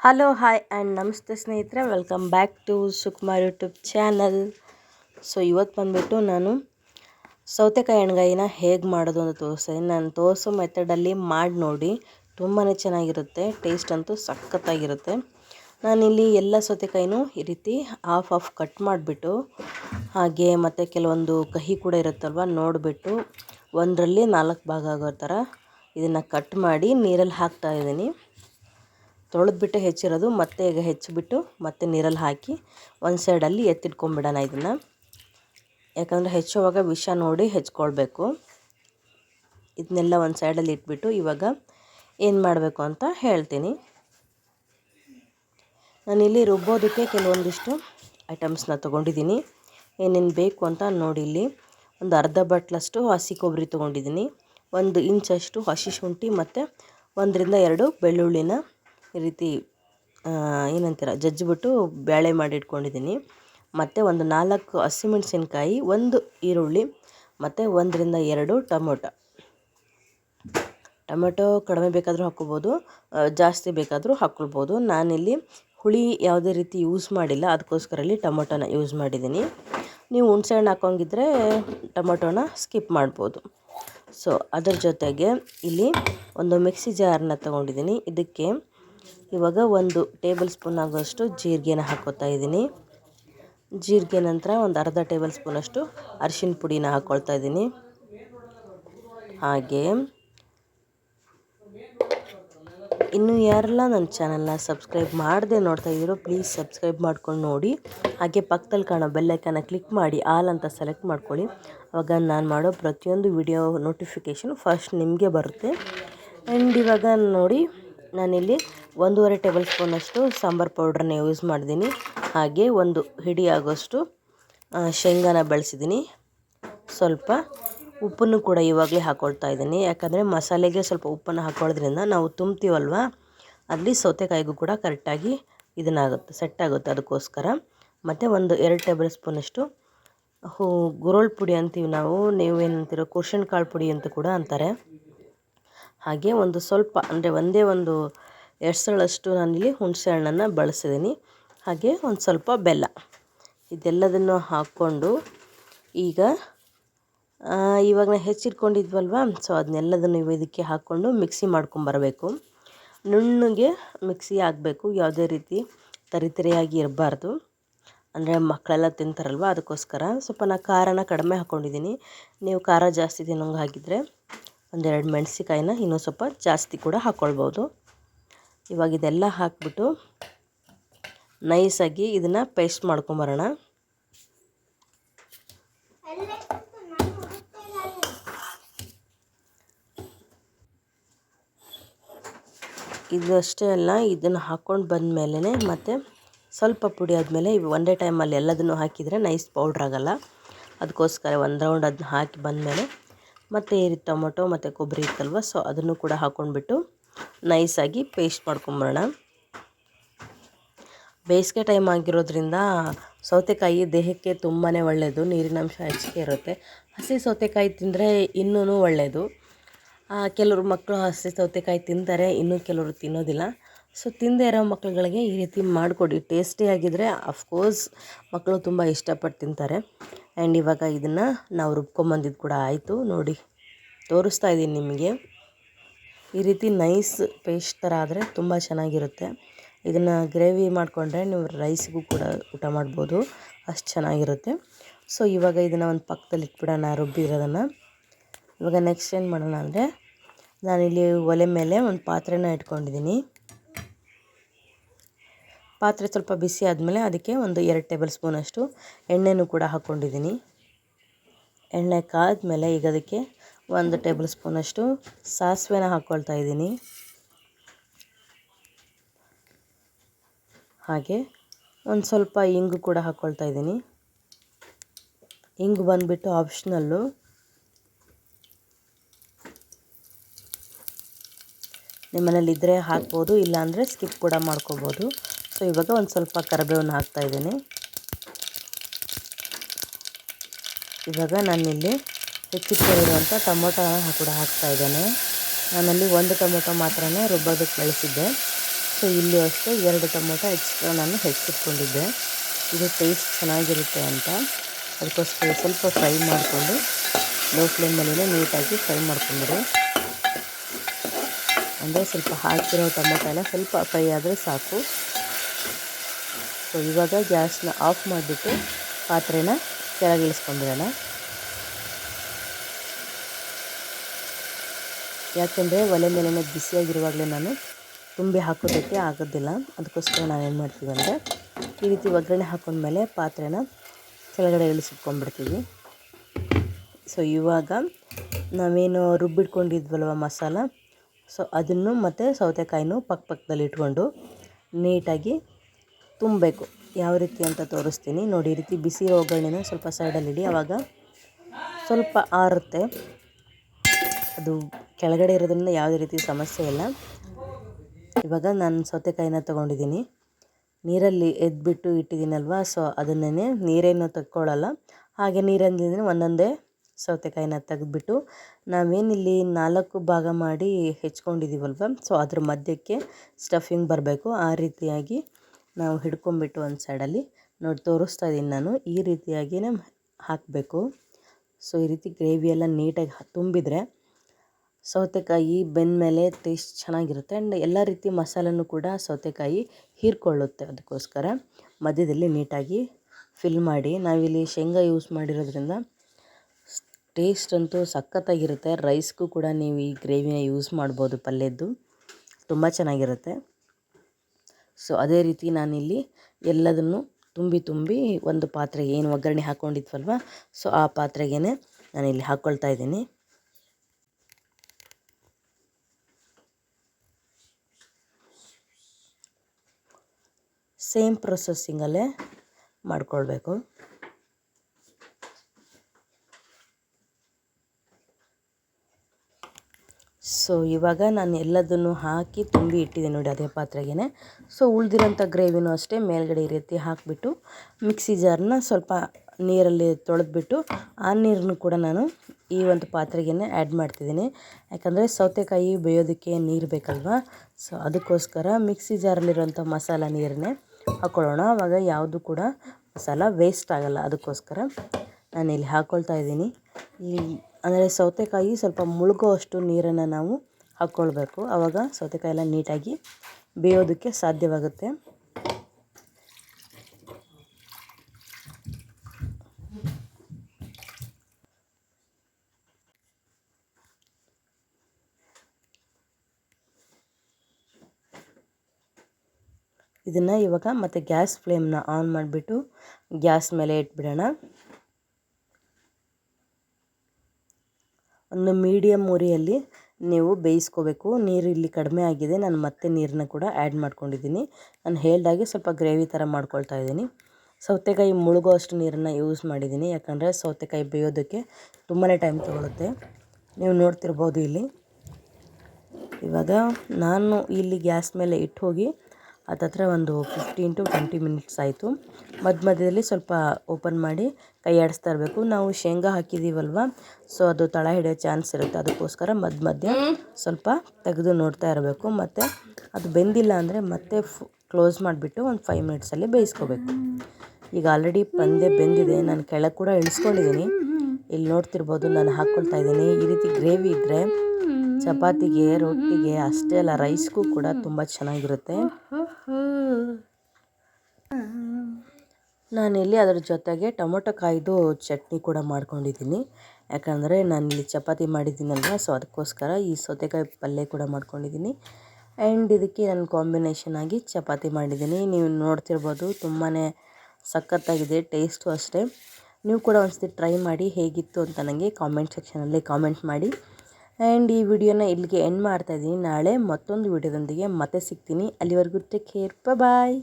Hello, hi and ನಮಸ್ತೆ ಸ್ನೇಹಿತರೆ. Welcome back to Sukumar YouTube channel. So, ಇವತ್ತು ಬಂದುಬಿಟ್ಟು ನಾನು ಸೌತೆಕಾಯಿ ಎಣ್ಗಾಯಿನ ಹೇಗೆ ಮಾಡೋದು ಅಂತ ತೋರಿಸ್ತೀನಿ. ನಾನು ತೋರಿಸೋ ಮೆಥಡಲ್ಲಿ ಮಾಡಿ ನೋಡಿ. ತುಂಬಾ ಚೆನ್ನಾಗಿರುತ್ತೆ. ಟೇಸ್ಟ್ ಅಂತೂ ಸಖತ್ತಾಗಿರುತ್ತೆ. ನಾನಿಲ್ಲಿ ಎಲ್ಲ ಸೌತೆಕಾಯಿನೂ ಈ ರೀತಿ ಹಾಫ್ ಹಾಫ್ ಕಟ್ ಮಾಡಿಬಿಟ್ಟು, ಹಾಗೆ ಮತ್ತು ಕೆಲವೊಂದು ಕಹಿ ಕೂಡ ಇರುತ್ತಲ್ವ, ನೋಡಿಬಿಟ್ಟು ಒಂದರಲ್ಲಿ ನಾಲ್ಕು ಭಾಗ ಆಗೋ ಥರ ಇದನ್ನು ಕಟ್ ಮಾಡಿ ನೀರಲ್ಲಿ ಹಾಕ್ತಾ ಇದ್ದೀನಿ. ತೊಳೆದ್ಬಿಟ್ಟು ಹೆಚ್ಚಿರೋದು ಮತ್ತೆ ಈಗ ಹೆಚ್ಚಿಬಿಟ್ಟು ಮತ್ತೆ ನೀರಲ್ಲಿ ಹಾಕಿ ಒಂದು ಸೈಡಲ್ಲಿ ಎತ್ತಿಟ್ಕೊಂಬಿಡೋಣ ಇದನ್ನು. ಯಾಕಂದರೆ ಹೆಚ್ಚುವಾಗ ವಿಷ ನೋಡಿ ಹೆಚ್ಕೊಳ್ಬೇಕು. ಇದನ್ನೆಲ್ಲ ಒಂದು ಸೈಡಲ್ಲಿ ಇಟ್ಬಿಟ್ಟು ಇವಾಗ ಏನು ಮಾಡಬೇಕು ಅಂತ ಹೇಳ್ತೀನಿ. ನಾನಿಲ್ಲಿ ರುಬ್ಬೋದಕ್ಕೆ ಕೆಲವೊಂದಿಷ್ಟು ಐಟಮ್ಸ್ನ ತೊಗೊಂಡಿದ್ದೀನಿ. ಏನೇನು ಬೇಕು ಅಂತ ನೋಡಿ ಇಲ್ಲಿ. ಒಂದು ಅರ್ಧ ಬಟ್ಲಷ್ಟು ಹಸಿ ಕೊಬ್ಬರಿ ತೊಗೊಂಡಿದ್ದೀನಿ. ಒಂದು ಇಂಚಷ್ಟು ಹಸಿ ಶುಂಠಿ ಮತ್ತು ಒಂದರಿಂದ ಎರಡು ಬೆಳ್ಳುಳ್ಳಿನ ಈ ರೀತಿ ಏನಂತೀರ, ಜಜ್ಜಿಬಿಟ್ಟು ಬೇಳೆ ಮಾಡಿ ಇಟ್ಕೊಂಡಿದ್ದೀನಿ ಮತ್ತು ಒಂದು ನಾಲ್ಕು ಹಸಿಮೆಣ್ಸಿನ್ಕಾಯಿ, ಒಂದು ಈರುಳ್ಳಿ, ಮತ್ತು ಒಂದರಿಂದ ಎರಡು ಟೊಮೊಟೊ. ಟೊಮೆಟೊ ಕಡಿಮೆ ಬೇಕಾದರೂ ಹಾಕ್ಕೊಬೋದು ಜಾಸ್ತಿ ಬೇಕಾದರೂ ಹಾಕ್ಕೊಳ್ಬೋದು. ನಾನಿಲ್ಲಿ ಹುಳಿ ಯಾವುದೇ ರೀತಿ ಯೂಸ್ ಮಾಡಿಲ್ಲ ಅದಕ್ಕೋಸ್ಕರ ಇಲ್ಲಿ ಟೊಮೊಟೊನ ಯೂಸ್ ಮಾಡಿದ್ದೀನಿ. ನೀವು ಹುಣ್ಸೆಹಣ್ಣು ಹಾಕೋಂಗಿದ್ರೆ ಟೊಮೊಟೊನ ಸ್ಕಿಪ್ ಮಾಡ್ಬೋದು. ಸೊ, ಅದರ ಜೊತೆಗೆ ಇಲ್ಲಿ ಒಂದು ಮಿಕ್ಸಿ ಜಾರನ್ನ ತೊಗೊಂಡಿದ್ದೀನಿ. ಇದಕ್ಕೆ ಇವಾಗ ಒಂದು ಟೇಬಲ್ ಸ್ಪೂನ್ ಆಗುವಷ್ಟು ಜೀರಿಗೆನ ಹಾಕೋತಾ ಇದ್ದೀನಿ. ಜೀರಿಗೆ ನಂತರ ಒಂದು ಅರ್ಧ ಟೇಬಲ್ ಸ್ಪೂನಷ್ಟು ಅರಿಶಿನ ಪುಡಿನ ಹಾಕ್ಕೊಳ್ತಾ ಇದ್ದೀನಿ. ಹಾಗೆ. ಇನ್ನು ಯಾರೆಲ್ಲ ನನ್ನ ಚಾನಲ್ನ ಸಬ್ಸ್ಕ್ರೈಬ್ ಮಾಡದೆ ನೋಡ್ತಾ ಇದ್ದೀರೋ ಪ್ಲೀಸ್ ಸಬ್ಸ್ಕ್ರೈಬ್ ಮಾಡ್ಕೊಂಡು ನೋಡಿ. ಹಾಗೆ ಪಕ್ಕದಲ್ಲಿ ಕಾಣೋ ಬೆಲ್ಲೈಕನ್ನ ಕ್ಲಿಕ್ ಮಾಡಿ, ಆಲ್ ಅಂತ ಸೆಲೆಕ್ಟ್ ಮಾಡ್ಕೊಳ್ಳಿ. ಆವಾಗ ನಾನು ಮಾಡೋ ಪ್ರತಿಯೊಂದು ವಿಡಿಯೋ ನೋಟಿಫಿಕೇಷನ್ ಫಸ್ಟ್ ನಿಮಗೆ ಬರುತ್ತೆ. ಆ್ಯಂಡ್ ಇವಾಗ ನೋಡಿ, ನಾನಿಲ್ಲಿ ಒಂದೂವರೆ ಟೇಬಲ್ ಸ್ಪೂನಷ್ಟು ಸಾಂಬಾರು ಪೌಡ್ರನ್ನ ಯೂಸ್ ಮಾಡಿದ್ದೀನಿ ಹಾಗೆ ಒಂದು ಹಿಡಿ ಆಗೋಷ್ಟು ಶೇಂಗಾನ ಬೆಳೆಸಿದ್ದೀನಿ ಸ್ವಲ್ಪ ಉಪ್ಪನ್ನು ಕೂಡ ಇವಾಗಲೇ ಹಾಕ್ಕೊಳ್ತಾ ಇದ್ದೀನಿ. ಯಾಕಂದರೆ ಮಸಾಲೆಗೆ ಸ್ವಲ್ಪ ಉಪ್ಪನ್ನು ಹಾಕೊಳ್ಳೋದ್ರಿಂದ ನಾವು ತುಂಬ್ತೀವಲ್ವ, ಅಲ್ಲಿ ಸೌತೆಕಾಯಿಗೂ ಕೂಡ ಕರೆಕ್ಟಾಗಿ ಇದನ್ನಾಗುತ್ತೆ ಸೆಟ್ ಆಗುತ್ತೆ ಅದಕ್ಕೋಸ್ಕರ. ಮತ್ತು ಒಂದು ಎರಡು ಟೇಬಲ್ ಸ್ಪೂನಷ್ಟು ಹೂ ಗುರೋಳ್ ಪುಡಿ ಅಂತೀವಿ ನಾವು, ನೀವು ಕುಶನ್ ಕಾಳು ಪುಡಿ ಅಂತ ಕೂಡ ಅಂತಾರೆ. ಹಾಗೆ ಒಂದು ಸ್ವಲ್ಪ, ಅಂದರೆ ಒಂದೇ ಒಂದು ಎರ್ಸಳಷ್ಟು ನಾನಿಲ್ಲಿ ಹುಣಸೆ ಹಣ್ಣನ್ನು ಬಳಸಿದ್ದೀನಿ. ಹಾಗೆ ಒಂದು ಸ್ವಲ್ಪ ಬೆಲ್ಲ. ಇದೆಲ್ಲದನ್ನು ಹಾಕ್ಕೊಂಡು ಈಗ ಇವಾಗ ನಾವು ಹೆಚ್ಚಿಟ್ಕೊಂಡಿದ್ವಲ್ವ? ಸೊ, ಅದನ್ನೆಲ್ಲದನ್ನು ಇದಕ್ಕೆ ಹಾಕ್ಕೊಂಡು ಮಿಕ್ಸಿ ಮಾಡ್ಕೊಂಬರಬೇಕು ನುಣ್ಣಗೆ ಮಿಕ್ಸಿ ಆಗಬೇಕು ಯಾವುದೇ ರೀತಿ ತರಿತರಿಯಾಗಿ ಇರಬಾರ್ದು. ಅಂದರೆ ಮಕ್ಕಳೆಲ್ಲ ತಿಂತಾರಲ್ವ, ಅದಕ್ಕೋಸ್ಕರ. ಸ್ವಲ್ಪ ನಾನು ಖಾರನ ಕಡಿಮೆ ಹಾಕ್ಕೊಂಡಿದ್ದೀನಿ ನೀವು ಖಾರ ಜಾಸ್ತಿ ತಿನ್ನೋಂಗೆ ಹಾಕಿದರೆ ಒಂದೆರಡು ಮೆಣಸಿಕಾಯಿನ ಇನ್ನೂ ಸ್ವಲ್ಪ ಜಾಸ್ತಿ ಕೂಡ ಹಾಕ್ಕೊಳ್ಬೋದು ಇವಾಗ ಇದೆಲ್ಲ ಹಾಕ್ಬಿಟ್ಟು ನೈಸಾಗಿ ಇದನ್ನು ಪೇಸ್ಟ್ ಮಾಡ್ಕೊಂಬರೋಣ. ಇದಷ್ಟೇ ಅಲ್ಲ, ಇದನ್ನು ಹಾಕ್ಕೊಂಡು ಬಂದಮೇಲೆ ಮತ್ತು ಸ್ವಲ್ಪ ಪುಡಿ ಆದಮೇಲೆ ಒಂದೇ ಟೈಮಲ್ಲಿ ಎಲ್ಲದನ್ನು ಹಾಕಿದರೆ ನೈಸ್ ಪೌಡ್ರ್ ಆಗೋಲ್ಲ. ಅದಕ್ಕೋಸ್ಕರ ಒಂದು ರೌಂಡ್ ಅದನ್ನ ಹಾಕಿ ಬಂದಮೇಲೆ ಮತ್ತು ಈ ಟೊಮೊಟೊ ಮತ್ತು ಕೊಬ್ಬರಿ ಇತ್ತಲ್ವ, ಸೊ ಅದನ್ನು ಕೂಡ ಹಾಕ್ಕೊಂಡ್ಬಿಟ್ಟು ನೈಸಾಗಿ ಪೇಸ್ಟ್ ಮಾಡ್ಕೊಂಬರೋಣ. ಬೇಸಿಗೆ ಟೈಮ್ ಆಗಿರೋದ್ರಿಂದ ಸೌತೆಕಾಯಿ ದೇಹಕ್ಕೆ ತುಂಬಾ ಒಳ್ಳೆಯದು ನೀರಿನಂಶ ಹೆಚ್ಚಿಗೆ ಇರುತ್ತೆ. ಹಸಿ ಸೌತೆಕಾಯಿ ತಿಂದರೆ ಇನ್ನೂ ಒಳ್ಳೆಯದು ಕೆಲವರು ಮಕ್ಕಳು ಹಸಿ ಸೌತೆಕಾಯಿ ತಿಂತಾರೆ, ಇನ್ನೂ ಕೆಲವರು ತಿನ್ನೋದಿಲ್ಲ. ಸೊ ತಿಂದೇ ಇರೋ ಮಕ್ಕಳುಗಳಿಗೆ ಈ ರೀತಿ ಮಾಡಿಕೊಡಿ. ಟೇಸ್ಟಿಯಾಗಿದ್ದರೆ ಅಫ್ಕೋರ್ಸ್ ಮಕ್ಕಳು ತುಂಬ ಇಷ್ಟಪಟ್ಟು ತಿಂತಾರೆ. ಆ್ಯಂಡ್ ಇವಾಗ ಇದನ್ನು ನಾವು ರುಬ್ಕೊಂಬಂದಿದ್ದು ಕೂಡ ಆಯಿತು. ನೋಡಿ, ತೋರಿಸ್ತಾ ಇದ್ದೀನಿ ನಿಮಗೆ. ಈ ರೀತಿ ನೈಸ್ ಪೇಸ್ಟ್ ಥರ ಆದರೆ ತುಂಬ ಚೆನ್ನಾಗಿರುತ್ತೆ. ಇದನ್ನು ಗ್ರೇವಿ ಮಾಡಿಕೊಂಡ್ರೆ ನೀವು ರೈಸ್ಗೂ ಕೂಡ ಊಟ ಮಾಡ್ಬೋದು. ಅಷ್ಟು ಚೆನ್ನಾಗಿರುತ್ತೆ. ಸೊ, ಇವಾಗ ಇದನ್ನು ಒಂದು ಪಕ್ಕದಲ್ಲಿ ಇಟ್ಬಿಡೋಣ ರುಬ್ಬಿರೋದನ್ನು ಇವಾಗ ನೆಕ್ಸ್ಟ್ ಏನು ಮಾಡೋಣ ಅಂದರೆ ನಾನಿಲ್ಲಿ ಒಲೆ ಮೇಲೆ ಒಂದು ಪಾತ್ರೆನ ಇಟ್ಕೊಂಡಿದ್ದೀನಿ. ಪಾತ್ರೆ ಸ್ವಲ್ಪ ಬಿಸಿ ಆದಮೇಲೆ ಅದಕ್ಕೆ ಒಂದು ಎರಡು ಟೇಬಲ್ ಸ್ಪೂನಷ್ಟು ಎಣ್ಣೆನೂ ಕೂಡ ಹಾಕ್ಕೊಂಡಿದ್ದೀನಿ. ಎಣ್ಣೆ ಕಾದ್ಮೇಲೆ ಈಗ ಅದಕ್ಕೆ ಒಂದು ಟೇಬಲ್ ಸ್ಪೂನಷ್ಟು ಸಾಸಿವೆನ ಹಾಕ್ಕೊಳ್ತಾ ಇದ್ದೀನಿ. ಹಾಗೆ ಒಂದು ಸ್ವಲ್ಪ ಇಂಗು ಕೂಡ ಹಾಕ್ಕೊಳ್ತಾ ಇದ್ದೀನಿ. ಇಂಗು ಬಂದುಬಿಟ್ಟು ಆಪ್ಷನಲ್ಲು ನಿಮ್ಮನೇಲಿ ಇದ್ದರೆ ಹಾಕ್ಬೋದು, ಇಲ್ಲಾಂದರೆ ಸ್ಕಿಪ್ ಕೂಡ ಮಾಡ್ಕೋಬೋದು. ಸೊ ಇವಾಗ ಒಂದು ಸ್ವಲ್ಪ ಕರಿಬೇವನ್ನು ಹಾಕ್ತಾಯಿದ್ದೀನಿ ಇವಾಗ ನಾನಿಲ್ಲಿ ಹೆಚ್ಚಿಟ್ಕೊಂಡಿರುವಂಥ ಟೊಮೊಟೊ ಕೂಡ ಹಾಕ್ತಾ ಇದ್ದೇನೆ. ನಾನಲ್ಲಿ ಒಂದು ಟೊಮೊಟೊ ಮಾತ್ರ ರುಬ್ಬೋದಕ್ಕೆ ಬೆಳೆಸಿದ್ದೆ. ಸೊ, ಇಲ್ಲಿ ಅಷ್ಟೇ ಎರಡು ಟೊಮೊಟೊ ಎಕ್ಸ್ಟ್ರಾ ನಾನು ಹೆಚ್ಚಿಟ್ಕೊಂಡಿದ್ದೆ. ಇದು ಟೇಸ್ಟ್ ಚೆನ್ನಾಗಿರುತ್ತೆ ಅಂತ. ಅದಕ್ಕೋಸ್ಕರ ಸ್ವಲ್ಪ ಫ್ರೈ ಮಾಡಿಕೊಂಡು ಲೋ ಫ್ಲೇಮಲ್ಲಿನೇ ನೀಟಾಗಿ ಫ್ರೈ ಮಾಡ್ಕೊಂಡಿದ್ದೆ. ಅಂದರೆ ಸ್ವಲ್ಪ ಹಾಕಿರೋ ಟೊಮೊಟೊ ಎಲ್ಲ ಸ್ವಲ್ಪ ಫ್ರೈ ಆದರೆ ಸಾಕು. ಸೊ ಇವಾಗ ಗ್ಯಾಸ್ನ ಆಫ್ ಮಾಡಿಬಿಟ್ಟು ಪಾತ್ರೆನ ಕೆಳಗಿಳಿಸ್ಕೊಂಡ್ಬಿಡೋಣ ಯಾಕೆಂದರೆ ಒಲೆ ಮೇಲೆ ಬಿಸಿಯಾಗಿರುವಾಗಲೇ ನಾನು ತುಂಬಿ ಹಾಕೋದಕ್ಕೆ ಆಗೋದಿಲ್ಲ. ಅದಕ್ಕೋಸ್ಕರ ನಾವೇನು ಮಾಡ್ತೀವಿ ಅಂದರೆ ಈ ರೀತಿ ಒಗ್ಗರಣೆ ಹಾಕೊಂಡ್ಮೇಲೆ ಪಾತ್ರೆನ ಕೆಳಗಡೆ ಇಳಿಸಿಟ್ಕೊಂಡ್ಬಿಡ್ತೀವಿ. ಸೊ ಇವಾಗ ನಾವೇನು ರುಬ್ಬಿಟ್ಕೊಂಡಿದ್ವಲ್ವ ಮಸಾಲ? ಸೊ ಅದನ್ನು ಮತ್ತು ಸೌತೆಕಾಯಿನೂ ಪಕ್ಕ ಪಕ್ಕದಲ್ಲಿ ಇಟ್ಕೊಂಡು ನೀಟಾಗಿ ತುಂಬಬೇಕು. ಯಾವ ರೀತಿ ಅಂತ ತೋರಿಸ್ತೀನಿ. ನೋಡಿ, ಈ ರೀತಿ ಬಿಸಿ ಒಗ್ಗರಣೆನ ಸ್ವಲ್ಪ ಸೈಡಲ್ಲಿ ಇಡಿ. ಆವಾಗ ಸ್ವಲ್ಪ ಆರುತ್ತೆ. ಅದು ಕೆಳಗಡೆ ಇರೋದ್ರಿಂದ ಯಾವುದೇ ರೀತಿ ಸಮಸ್ಯೆ ಇಲ್ಲ. ಇವಾಗ ನಾನು ಸೌತೆಕಾಯಿನ ತೊಗೊಂಡಿದ್ದೀನಿ. ನೀರಲ್ಲಿ ಎದ್ಬಿಟ್ಟು ಇಟ್ಟಿದ್ದೀನಲ್ವ, ಸೊ ಅದನ್ನೇ ನೀರೇನು ತಕ್ಕೊಳ್ಳಲ್ಲ ಹಾಗೆ ನೀರಲ್ಲಿ ಒಂದೊಂದೇ ಸೌತೆಕಾಯಿನ ತೆಗೆದ್ಬಿಟ್ಟು ನಾವೇನಿಲ್ಲಿ ನಾಲ್ಕು ಭಾಗ ಮಾಡಿ ಹೆಚ್ಕೊಂಡಿದ್ದೀವಲ್ವ, ಸೊ ಅದ್ರ ಮಧ್ಯಕ್ಕೆ ಸ್ಟಫಿಂಗ್ ಬರಬೇಕು. ಆ ರೀತಿಯಾಗಿ ನಾವು ಹಿಡ್ಕೊಂಬಿಟ್ಟು ಒಂದು ಸೈಡಲ್ಲಿ ನೋಡಿ, ತೋರಿಸ್ತಾ ಇದ್ದೀನಿ ನಾನು. ಈ ರೀತಿಯಾಗಿಯೇ ಹಾಕಬೇಕು. ಸೊ ಈ ರೀತಿ ಗ್ರೇವಿ ಎಲ್ಲ ನೀಟಾಗಿ ತುಂಬಿದರೆ ಸೌತೆಕಾಯಿ ಬೆಂದಮೇಲೆ ಟೇಸ್ಟ್ ಚೆನ್ನಾಗಿರುತ್ತೆ. ಆ್ಯಂಡ್ ಎಲ್ಲ ರೀತಿ ಮಸಾಲನೂ ಕೂಡ ಸೌತೆಕಾಯಿ ಹೀರ್ಕೊಳ್ಳುತ್ತೆ ಅದಕ್ಕೋಸ್ಕರ. ಮಧ್ಯದಲ್ಲಿ ನೀಟಾಗಿ ಫಿಲ್ ಮಾಡಿ, ನಾವಿಲ್ಲಿ ಶೇಂಗಾ ಯೂಸ್ ಮಾಡಿರೋದ್ರಿಂದ ಟೇಸ್ಟ್ ಅಂತೂ ಸಖತ್ತಾಗಿರುತ್ತೆ. ರೈಸ್ಗೂ ಕೂಡ ನೀವು ಈ ಗ್ರೇವಿನ ಯೂಸ್ ಮಾಡ್ಬೋದು ಪಲ್ಯದ್ದು. ತುಂಬ ಚೆನ್ನಾಗಿರುತ್ತೆ. ಸೊ ಅದೇ ರೀತಿ ನಾನಿಲ್ಲಿ ಎಲ್ಲದನ್ನು ತುಂಬಿ ತುಂಬಿ ಒಂದು ಪಾತ್ರೆಗೆ, ಏನು ಒಗ್ಗರಣೆ ಹಾಕ್ಕೊಂಡಿದ್ವಲ್ವ ಸೊ ಆ ಪಾತ್ರೆಗೇ ನಾನಿಲ್ಲಿ ಹಾಕ್ಕೊಳ್ತಾ ಇದ್ದೀನಿ. ಸೇಮ್ ಪ್ರೊಸೆಸ್ಸಿಂಗಲ್ಲೇ ಮಾಡಿಕೊಳ್ಬೇಕು. ಸೊ ಇವಾಗ ನಾನು ಎಲ್ಲದನ್ನು ಹಾಕಿ ತುಂಬಿ ಇಟ್ಟಿದ್ದೀನಿ ನೋಡಿ ಅದೇ ಪಾತ್ರೆಗೇ ಸೊ ಉಳಿದಿರೋಂಥ ಗ್ರೇವಿನೂ ಅಷ್ಟೇ ಮೇಲ್ಗಡೆ ಈ ರೀತಿ ಹಾಕಿಬಿಟ್ಟು ಮಿಕ್ಸಿ ಜಾರನ್ನ ಸ್ವಲ್ಪ ನೀರಲ್ಲಿ ತೊಳೆದ್ಬಿಟ್ಟು ಆ ನೀರನ್ನು ಕೂಡ ನಾನು ಈ ಒಂದು ಪಾತ್ರೆಗೆ ಆ್ಯಡ್ ಮಾಡ್ತಿದ್ದೀನಿ. ಯಾಕಂದರೆ ಸೌತೆಕಾಯಿ ಬೇಯೋದಕ್ಕೆ ನೀರು ಬೇಕಲ್ವ? ಸೊ ಅದಕ್ಕೋಸ್ಕರ ಮಿಕ್ಸಿ ಜಾರಲ್ಲಿರುವಂಥ ಮಸಾಲ ನೀರನ್ನೇ ಹಾಕ್ಕೊಳ್ಳೋಣ ಆವಾಗ ಯಾವುದು ಕೂಡ ಮಸಾಲ ವೇಸ್ಟ್ ಆಗೋಲ್ಲ. ಅದಕ್ಕೋಸ್ಕರ ನಾನು ಇಲ್ಲಿ ಹಾಕ್ಕೊಳ್ತಾ ಇದ್ದೀನಿ. ಈ ಅಂದರೆ ಸೌತೆಕಾಯಿ ಸ್ವಲ್ಪ ಮುಳುಗೋ ಅಷ್ಟು ನೀರನ್ನು ನಾವು ಹಾಕ್ಕೊಳ್ಬೇಕು ಆವಾಗ ಸೌತೆಕಾಯಿ ಎಲ್ಲ ನೀಟಾಗಿ ಬೇಯೋದಕ್ಕೆ ಸಾಧ್ಯವಾಗುತ್ತೆ. ಇದನ್ನು ಇವಾಗ ಮತ್ತು ಗ್ಯಾಸ್ ಫ್ಲೇಮ್ನ ಆನ್ ಮಾಡಿಬಿಟ್ಟು ಗ್ಯಾಸ್ ಮೇಲೆ ಇಟ್ಬಿಡೋಣ. ಒಂದು ಮೀಡಿಯಮ್ ಉರಿಯಲ್ಲಿ ನೀವು ಬೇಯಿಸ್ಕೋಬೇಕು. ನೀರು ಇಲ್ಲಿ ಕಡಿಮೆ ಆಗಿದೆ. ನಾನು ಮತ್ತೆ ನೀರನ್ನ ಕೂಡ ಆ್ಯಡ್ ಮಾಡ್ಕೊಂಡಿದ್ದೀನಿ. ನಾನು ಹೇಳ್ದಾಗೆ ಸ್ವಲ್ಪ ಗ್ರೇವಿ ಥರ ಮಾಡ್ಕೊಳ್ತಾ ಇದ್ದೀನಿ. ಸೌತೆಕಾಯಿ ಮುಳುಗೋ ಅಷ್ಟು ನೀರನ್ನು ಯೂಸ್ ಮಾಡಿದ್ದೀನಿ. ಯಾಕಂದರೆ ಸೌತೆಕಾಯಿ ಬೇಯೋದಕ್ಕೆ ತುಂಬಾ ಟೈಮ್ ತೊಗೊಳುತ್ತೆ. ನೀವು ನೋಡ್ತಿರ್ಬೋದು ಇಲ್ಲಿ. ಇವಾಗ ನಾನು ಇಲ್ಲಿ ಗ್ಯಾಸ್ ಮೇಲೆ ಇಟ್ಟು ಹೋಗಿ ಹತ್ತತ್ರ ಒಂದು ಫಿಫ್ಟೀನ್ ಟು ಟ್ವೆಂಟಿ ಮಿನಿಟ್ಸ್ ಆಯಿತು. ಮಧ್ಯ ಮಧ್ಯದಲ್ಲಿ ಸ್ವಲ್ಪ ಓಪನ್ ಮಾಡಿ ಕೈ ಆಡಿಸ್ತಾ ಇರಬೇಕು. ನಾವು ಶೇಂಗಾ ಹಾಕಿದ್ದೀವಲ್ವ ಸೊ ಅದು ತಳ ಹಿಡಿಯೋ ಚಾನ್ಸ್ ಇರುತ್ತೆ. ಅದಕ್ಕೋಸ್ಕರ ಮಧ್ಯ ಮಧ್ಯ ಸ್ವಲ್ಪ ತೆಗೆದು ನೋಡ್ತಾ ಇರಬೇಕು. ಮತ್ತು ಅದು ಬೆಂದಿಲ್ಲ ಅಂದರೆ ಮತ್ತೆ ಕ್ಲೋಸ್ ಮಾಡಿಬಿಟ್ಟು ಒಂದು ಫೈವ್ ಮಿನಿಟ್ಸಲ್ಲಿ ಬೇಯಿಸ್ಕೋಬೇಕು. ಈಗ ಆಲ್ರೆಡಿ ಪಂದ್ಯ ಬೆಂದಿದೆ. ನಾನು ಕೆಳಗೆ ಕೂಡ ಇಳಿಸ್ಕೊಂಡಿದ್ದೀನಿ ಇಲ್ಲಿ ನೋಡ್ತಿರ್ಬೋದು, ನಾನು ಹಾಕ್ಕೊಳ್ತಾ ಇದ್ದೀನಿ. ಈ ರೀತಿ ಗ್ರೇವಿ ಇದ್ದರೆ ಚಪಾತಿಗೆ ರೊಟ್ಟಿಗೆ ಅಷ್ಟೇ ಅಲ್ಲ ರೈಸ್ಗೂ ಕೂಡ ತುಂಬ ಚೆನ್ನಾಗಿರುತ್ತೆ. ನಾನಿಲ್ಲಿ ಅದರ ಜೊತೆಗೆ ಟೊಮೊಟೊ ಕಾಯ್ದು ಚಟ್ನಿ ಕೂಡ ಮಾಡ್ಕೊಂಡಿದ್ದೀನಿ. ಯಾಕಂದರೆ ನಾನಿಲ್ಲಿ ಚಪಾತಿ ಮಾಡಿದ್ದೀನಲ್ವ ಸೊ ಅದಕ್ಕೋಸ್ಕರ ಈ ಸೌತೆಕಾಯಿ ಪಲ್ಯ ಕೂಡ ಮಾಡ್ಕೊಂಡಿದ್ದೀನಿ. ಆ್ಯಂಡ್ ಇದಕ್ಕೆ ನಾನು ಕಾಂಬಿನೇಷನ್ ಆಗಿ ಚಪಾತಿ ಮಾಡಿದ್ದೀನಿ. ನೀವು ನೋಡ್ತಿರ್ಬೋದು ತುಂಬಾ ಸಖತ್ತಾಗಿದೆ ಟೇಸ್ಟು ಅಷ್ಟೇ. ನೀವು ಕೂಡ ಒಂದ್ಸತಿ ಟ್ರೈ ಮಾಡಿ ಹೇಗಿತ್ತು ಅಂತ ನನಗೆ ಕಾಮೆಂಟ್ ಸೆಕ್ಷನಲ್ಲಿ ಕಾಮೆಂಟ್ ಮಾಡಿ. ಆ್ಯಂಡ್ ಈ ವಿಡಿಯೋನ ಇಲ್ಲಿಗೆ ಎಂಡ್ ಮಾಡ್ತಾಯಿದ್ದೀನಿ ನಾಳೆ ಮತ್ತೊಂದು ವಿಡಿಯೋದೊಂದಿಗೆ ಮತ್ತೆ ಸಿಗ್ತೀನಿ. ಅಲ್ಲಿವರೆಗೂ ಟೇಕ್ ಕೇರ್ ಬಾಯ್